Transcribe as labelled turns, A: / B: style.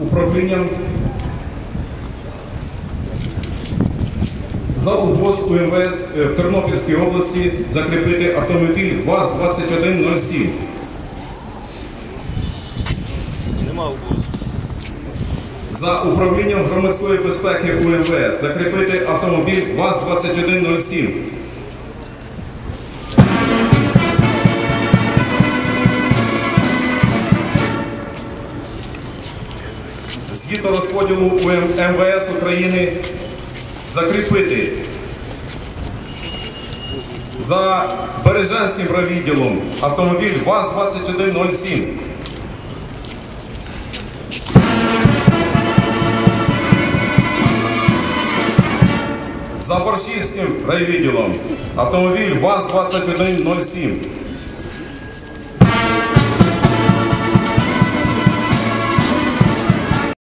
A: управлінням за УБОЗ УМВС е, в Тернопільській області закріпити автомобіль ВАЗ-2107.
B: Нема угоз.
A: За управлінням громадської безпеки УМВС закріпити автомобіль ВАЗ-2107. Згідно розподілу МВС України закріпити за Бережанським райвідділом автомобіль ВАЗ-2107. За Борщівським райвідділом автомобіль ВАЗ-2107.